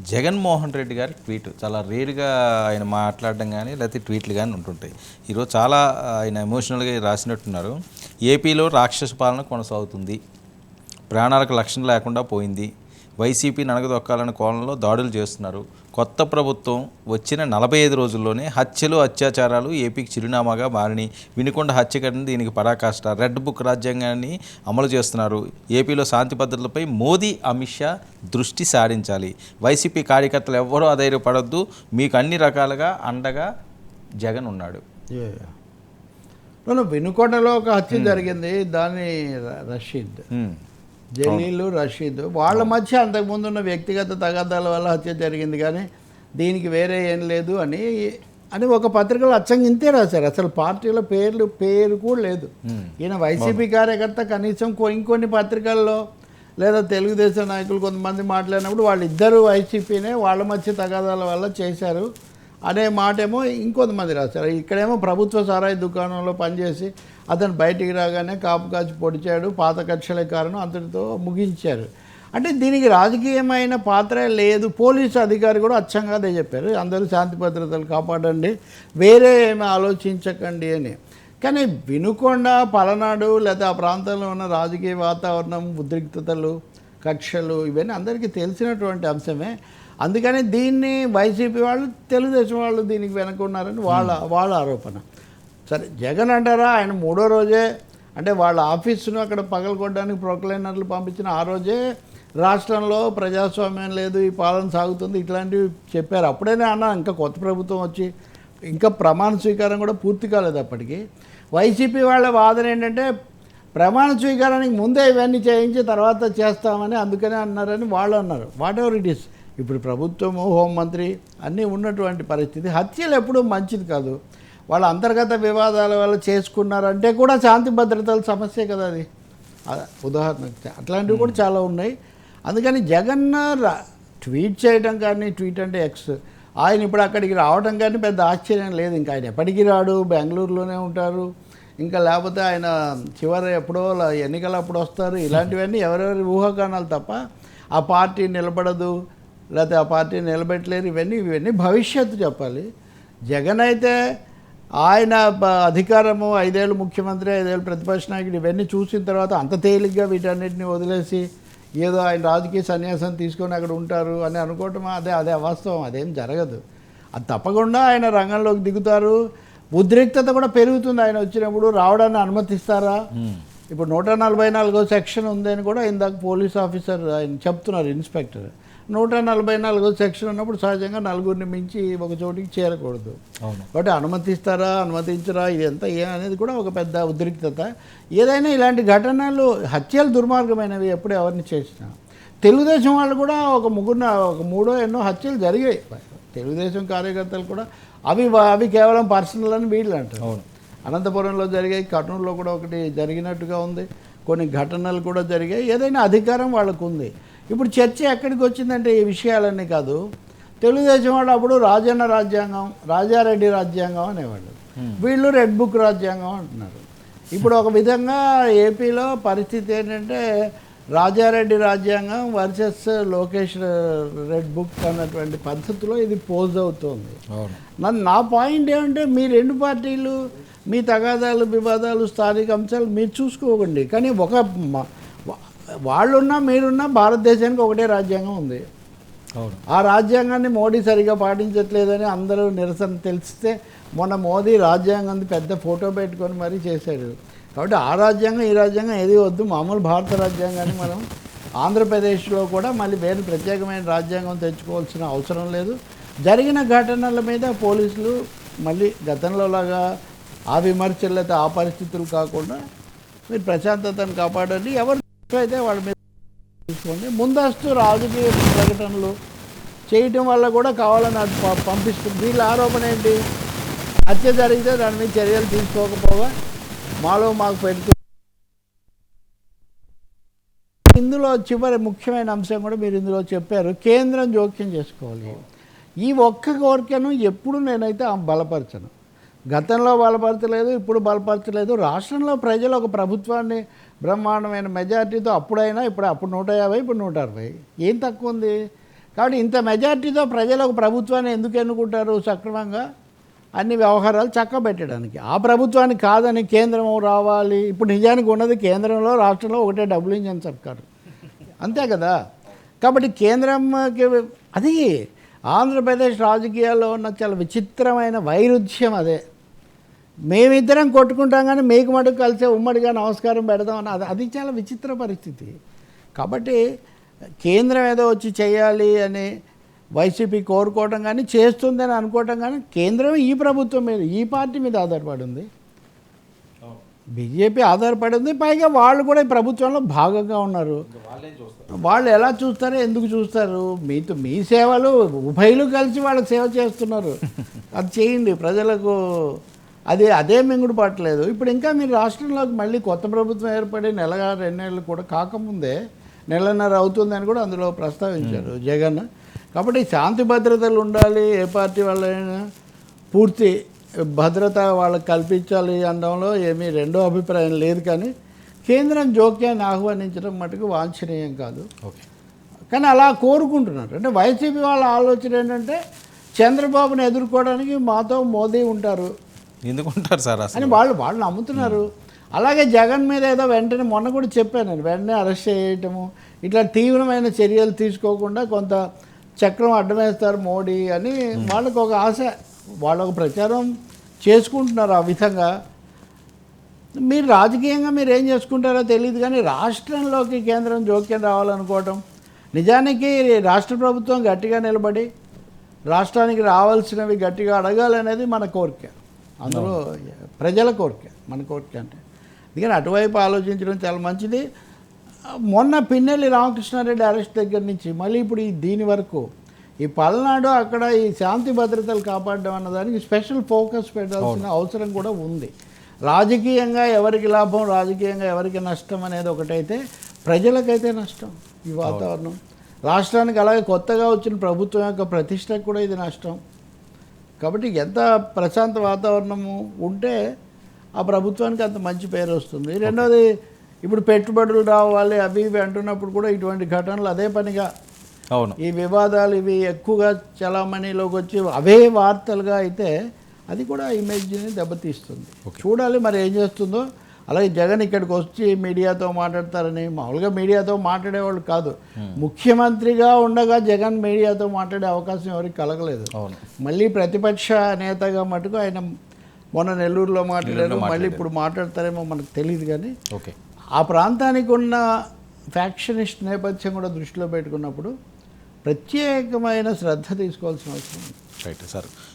జగన్మోహన్ రెడ్డి గారి ట్వీట్. చాలా రేర్గా ఆయన మాట్లాడడం కానీ లేకపోతే ట్వీట్లు కానీ ఉంటుంటాయి. ఈరోజు చాలా ఆయన ఎమోషనల్గా రాసినట్టున్నారు. ఏపీలో రాక్షస పాలన కొనసాగుతుంది. ప్రాణాలకు లక్షణం లేకుండా పోయింది. వైసీపీ నడగదొక్కాలనే కోణంలో దాడులు చేస్తున్నారు. కొత్త ప్రభుత్వం వచ్చిన నలభై ఐదు రోజుల్లోనే హత్యలు అత్యాచారాలు ఏపీకి చిరునామాగా మారినాయి వినుకొండ హత్య ఘటన దీనికి పరాకాష్ట. రెడ్ బుక్ రాజ్యాంగాన్ని అమలు చేస్తున్నారు. ఏపీలో శాంతి భద్రతలపై మోదీ అమిత్ షా దృష్టి సారించాలి. వైసీపీ కార్యకర్తలు ఎవ్వరూ అధైర్యపడొద్దు. మీకు అన్ని రకాలుగా అండగా జగన్ ఉన్నాడు. వినుకొండలో ఒక హత్య జరిగింది. దాన్ని రషీద్. జలీలు రషీద్ వాళ్ళ మధ్య అంతకుముందు ఉన్న వ్యక్తిగత తగాదాల వల్ల హత్య జరిగింది కానీ దీనికి వేరే ఏం లేదు అని అని ఒక పత్రికలో అచ్చంగా ఇంతే రాశారు. అసలు పార్టీల పేర్లు పేరు కూడా లేదు. ఈయన వైసీపీ కార్యకర్త కనీసం ఇంకొన్ని పత్రికల్లో లేదా తెలుగుదేశం నాయకులు కొంతమంది మాట్లాడినప్పుడు వాళ్ళిద్దరూ వైసీపీనే వాళ్ళ మధ్య తగాదాల వల్ల చేశారు అనే మాట ఏమో ఇంకొంతమంది రాశారు. ఇక్కడేమో ప్రభుత్వ సారాయి దుకాణంలో పనిచేసి అతను బయటికి రాగానే కాపు కాచి పొడిచాడు పాత కక్షలే కారణం అంతటితో ముగించారు. అంటే దీనికి రాజకీయమైన పాత్ర లేదు. పోలీసు అధికారి కూడా అచ్చంగా అదే చెప్పారు. అందరూ శాంతి భద్రతలు కాపాడండి వేరే ఏమి ఆలోచించకండి అని. కానీ వినుకొండ పలనాడు లేదా ఆ ప్రాంతంలో ఉన్న రాజకీయ వాతావరణం ఉద్రిక్తతలు కక్షలు ఇవన్నీ అందరికీ తెలిసినటువంటి అంశమే. అందుకని దీన్ని వైసీపీ వాళ్ళు తెలుగుదేశం వాళ్ళు దీనికి వెనకున్నారని వాళ్ళ వాళ్ళ ఆరోపణ. సరే జగన్ అంటారా? ఆయన మూడో రోజే అంటే వాళ్ళ ఆఫీసును అక్కడ పగలగొట్టడానికి ప్రొక్లైనర్లు పంపించిన ఆ రోజే రాష్ట్రంలో ప్రజాస్వామ్యం లేదు ఈ పాలన సాగుతుంది ఇట్లాంటివి చెప్పారు. అప్పుడైనా అన్న ఇంకా కొత్త ప్రభుత్వం వచ్చి ఇంకా ప్రమాణ స్వీకారం కూడా పూర్తి కాలేదు అప్పటికి. వైసీపీ వాళ్ళ వాదన ఏంటంటే ప్రమాణ స్వీకారానికి ముందే ఇవన్నీ చేయించి తర్వాత చేస్తామని అందుకనే అన్నారని వాళ్ళు అన్నారు. వాట్ ఎవర్ ఇట్ ఈస్ ఇప్పుడు ప్రభుత్వము హోంమంత్రి అన్నీ ఉన్నటువంటి పరిస్థితి. హత్యలు ఎప్పుడూ మంచిది కాదు. వాళ్ళ అంతర్గత వివాదాల వల్ల చేసుకున్నారంటే కూడా శాంతి భద్రతల సమస్యే కదా అది. ఉదాహరణకు అట్లాంటివి కూడా చాలా ఉన్నాయి. అందుకని జగన్ ట్వీట్ చేయడం కానీ ట్వీట్ అంటే ఎక్స్. ఆయన ఇప్పుడు అక్కడికి రావడం కానీ పెద్ద ఆశ్చర్యం లేదు. ఇంకా ఆయన ఎప్పటికీ రాడు? బెంగళూరులోనే ఉంటారు. ఇంకా లేకపోతే ఆయన చివరి ఎప్పుడో ల- ఎన్నికలు అప్పుడు వస్తారు. ఇలాంటివన్నీ ఎవరెవరి ఊహాగానాలు తప్ప ఆ పార్టీ నిలబడదు. లేకపోతే ఆ పార్టీ నిలబెట్టలేరు. ఇవన్నీ ఇవన్నీ భవిష్యత్తు చెప్పాలి. జగన్ అయితే ఆయన అధికారము ఐదేళ్ళు ముఖ్యమంత్రి ఐదేళ్ళు ప్రతిపక్ష నాయకుడు ఇవన్నీ చూసిన తర్వాత అంత తేలిగ్గా వీటన్నిటిని వదిలేసి ఏదో ఆయన రాజకీయ సన్యాసం తీసుకొని అక్కడ ఉంటారు అని అనుకోవటం అదే అదే అవాస్తవం అదేం జరగదు. అది తప్పకుండా ఆయన రంగంలోకి దిగుతారు. ఉద్రిక్తత కూడా పెరుగుతుంది ఆయన వచ్చినప్పుడు. రావడాన్ని అనుమతిస్తారా? ఇప్పుడు నూట నలభై నాలుగో సెక్షన్ ఉందని కూడా ఇందాక పోలీస్ ఆఫీసర్ ఆయన చెప్తున్నారు ఇన్స్పెక్టర్. నూట నలభై నాలుగో సెక్షన్ ఉన్నప్పుడు సహజంగా నలుగురిని మించి ఒక చోటికి చేరకూడదు. అవును. కాబట్టి అనుమతిస్తారా అనుమతించరా ఇదంతా ఏ అనేది కూడా ఒక పెద్ద ఉద్రిక్తత. ఏదైనా ఇలాంటి ఘటనలు హత్యలు దుర్మార్గమైనవి ఎప్పుడు ఎవరిని చేసినా. తెలుగుదేశం వాళ్ళు కూడా ఒక ముగ్గురు ఒక మూడో ఎన్నో హత్యలు జరిగాయి. తెలుగుదేశం కార్యకర్తలు కూడా అవి అవి కేవలం పర్సనల్ అని వీళ్ళు అంటారు. అవును. అనంతపురంలో జరిగాయి కర్నూలులో కూడా ఒకటి జరిగినట్టుగా ఉంది. కొన్ని ఘటనలు కూడా జరిగాయి. ఏదైనా అధికారం వాళ్ళకు ఉంది ఇప్పుడు చర్చ ఎక్కడికి వచ్చిందంటే ఈ విషయాలన్నీ కాదు. తెలుగుదేశం వాళ్ళు అప్పుడు రాజన్న రాజ్యాంగం రాజారెడ్డి రాజ్యాంగం అనేవాళ్ళు. వీళ్ళు రెడ్ బుక్ రాజ్యాంగం అంటున్నారు. ఇప్పుడు ఒక విధంగా ఏపీలో పరిస్థితి ఏంటంటే రాజారెడ్డి రాజ్యాంగం వర్సెస్ లోకేష్ రెడ్ బుక్ అన్నటువంటి పద్ధతిలో ఇది పోజ్ అవుతోంది. నన్ను నా పాయింట్ ఏమంటే మీ రెండు పార్టీలు మీ తగాదాలు వివాదాలు స్థానిక అంశాలు మీరు చూసుకోకండి. కానీ ఒక వాళ్ళున్నా మీరున్నా భారతదేశానికి ఒకటే రాజ్యాంగం ఉంది. ఆ రాజ్యాంగాన్ని మోడీ సరిగా పాటించట్లేదని అందరూ నిరసన తెలిస్తే మొన్న మోదీ రాజ్యాంగం పెద్ద ఫోటో పెట్టుకొని మరీ చేశాడు. కాబట్టి ఆ రాజ్యాంగం ఈ రాజ్యాంగం ఏది వద్దు మామూలు భారత రాజ్యాంగాన్ని మనం ఆంధ్రప్రదేశ్లో కూడా మళ్ళీ వేరే ప్రత్యేకమైన రాజ్యాంగం తెచ్చుకోవాల్సిన అవసరం లేదు. జరిగిన ఘటనల మీద పోలీసులు మళ్ళీ గతంలో లాగా ఆ విమర్శలు లేకపోతే ఆ పరిస్థితులు కాకుండా మీరు ప్రశాంతతను కాపాడండి. ఎవరు అయితే వాళ్ళ మీద తీసుకోండి. ముందస్తు రాజకీయ ప్రకటనలు చేయటం వల్ల కూడా కావాలని అది ప- పంపిస్తుంది. వీళ్ళ ఆరోపణ ఏంటి? హత్య జరిగితే దాని మీద చర్యలు తీసుకోకపోగా మాలో మాకు పెడుతూ ఇందులో చివరి ముఖ్యమైన అంశం కూడా మీరు ఇందులో చెప్పారు. కేంద్రం జోక్యం చేసుకోవాలి. ఈ ఒక్క కోరికను ఎప్పుడు నేనైతే బలపరచను. గతంలో బలపరచలేదు ఇప్పుడు బలపరచలేదు. రాష్ట్రంలో ప్రజలు ఒక ప్రభుత్వాన్ని బ్రహ్మాండమైన మెజార్టీతో అప్పుడైనా ఇప్పుడు అప్పుడు నూట యాభై ఇప్పుడు నూట అరవై. ఏం తక్కువ ఉంది? కాబట్టి ఇంత మెజార్టీతో ప్రజలు ఒక ప్రభుత్వాన్ని ఎందుకు ఎన్నుకుంటారు సక్రమంగా? అన్ని వ్యవహారాలు చక్కబెట్టడానికి. ఆ ప్రభుత్వానికి కాదని కేంద్రం రావాలి. ఇప్పుడు నిజానికి ఉన్నది కేంద్రంలో రాష్ట్రంలో ఒకటే డబుల్ ఇంజన్ సర్కారు. అంతే కదా? కాబట్టి కేంద్రంకి అది ఆంధ్రప్రదేశ్ రాజకీయాల్లో ఉన్న చాలా విచిత్రమైన వైరుధ్యం అదే. మేమిద్దరం కొట్టుకుంటాం కానీ మీకు మటుకు కలిసే ఉమ్మడిగా నమస్కారం పెడదాం అని అది అది చాలా విచిత్ర పరిస్థితి. కాబట్టి కేంద్రం ఏదో వచ్చి చేయాలి అని వైసీపీ కోరుకోవటం కానీ చేస్తుందని అనుకోవటం కానీ కేంద్రం ఈ ప్రభుత్వం మీద ఈ పార్టీ మీద ఆధారపడి ఉంది. బీజేపీ ఆధారపడి ఉంది. పైగా వాళ్ళు కూడా ఈ ప్రభుత్వంలో భాగంగా ఉన్నారు. వాళ్ళు ఎలా చూస్తారో ఎందుకు చూస్తారు? మీతో మీ సేవలు ఉభయలు కలిసి వాళ్ళకి సేవ చేస్తున్నారు. అది చేయండి. ప్రజలకు అది అదే మింగుడు పట్టలేదు ఇప్పుడు ఇంకా మీరు రాష్ట్రంలోకి మళ్ళీ కొత్త ప్రభుత్వం ఏర్పడి నెలగా రెండేళ్ళు కూడా కాకముందే నెలన్నర అవుతుందని కూడా అందులో ప్రస్తావించారు జగన్. కాబట్టి శాంతి భద్రతలు ఉండాలి ఏ పార్టీ వాళ్ళైనా పూర్తి భద్రత వాళ్ళకి కల్పించాలి అనడంలో ఏమీ రెండో అభిప్రాయం లేదు కానీ కేంద్రం జోక్యాన్ని ఆహ్వానించడం మటుకు వాంఛనీయం కాదు. ఓకే. కానీ అలా కోరుకుంటున్నారు. అంటే వైసీపీ వాళ్ళ ఆలోచన ఏంటంటే చంద్రబాబును ఎదుర్కోవడానికి మాతో మోదీ ఉంటారు. ఎందుకుంటారు సార్ అని వాళ్ళు వాళ్ళు నమ్ముతున్నారు. అలాగే జగన్ మీద ఏదో వెంటనే మొన్న కూడా చెప్పాను నేను వెంటనే అరెస్ట్ చేయటము ఇట్లా తీవ్రమైన చర్యలు తీసుకోకుండా కొంత చక్రం అడ్డమేస్తారు మోడీ అని వాళ్ళకు ఒక ఆశ. వాళ్ళ ఒక ప్రచారం చేసుకుంటున్నారు ఆ విధంగా. మీరు రాజకీయంగా మీరు ఏం చేసుకుంటారో తెలియదు కానీ రాష్ట్రంలోకి కేంద్రం జోక్యం రావాలనుకోవటం నిజానికి రాష్ట్ర ప్రభుత్వం గట్టిగా నిలబడి రాష్ట్రానికి రావాల్సినవి గట్టిగా అడగాలనేది మన కోరిక. అందులో ప్రజల కోరిక మన కోరిక అంటే. అందుకని అటువైపు ఆలోచించడం చాలా మంచిది. మొన్న పిన్నెల్లి రామకృష్ణారెడ్డి అరెస్ట్ దగ్గర నుంచి మళ్ళీ ఇప్పుడు దీని వరకు ఈ పల్నాడు అక్కడ ఈ శాంతి భద్రతలు కాపాడడం అన్నదానికి స్పెషల్ ఫోకస్ పెట్టాల్సిన అవసరం కూడా ఉంది. రాజకీయంగా ఎవరికి లాభం రాజకీయంగా ఎవరికి నష్టం అనేది ఒకటైతే ప్రజలకైతే నష్టం ఈ వాతావరణం. రాష్ట్రానికి అలాగే కొత్తగా వచ్చిన ప్రభుత్వం యొక్క ప్రతిష్టకు కూడా ఇది నష్టం. కాబట్టి ఎంత ప్రశాంత వాతావరణము ఉంటే ఆ ప్రభుత్వానికి అంత మంచి పేరు వస్తుంది. రెండోది ఇప్పుడు పెట్టుబడులు రావాలి అవి ఇవి అంటున్నప్పుడు కూడా ఇటువంటి ఘటనలు అదే పనిగా అవును. ఈ వివాదాలు ఇవి ఎక్కువగా చలామణిలోకి వచ్చి అవే వార్తలుగా అయితే అది కూడా ఇమేజ్ని దెబ్బతీస్తుంది. చూడాలి మరి ఏం చేస్తుందో. అలాగే జగన్ ఇక్కడికి వచ్చి మీడియాతో మాట్లాడతారని మామూలుగా మీడియాతో మాట్లాడేవాళ్ళు కాదు. ముఖ్యమంత్రిగా ఉండగా జగన్ మీడియాతో మాట్లాడే అవకాశం ఎవరికి కలగలేదు. అవును. మళ్ళీ ప్రతిపక్ష నేతగా మటుకు ఆయన మొన్న నెల్లూరులో మాట్లాడారు. మళ్ళీ ఇప్పుడు మాట్లాడతారేమో మనకు తెలియదు కానీ ఓకే. ఆ ప్రాంతానికి ఉన్న ఫ్యాక్షనిస్ట్ నేపథ్యం కూడా దృష్టిలో పెట్టుకున్నప్పుడు ప్రత్యేకమైన శ్రద్ధ తీసుకోవాల్సిన అవసరం ఉంది. Right sir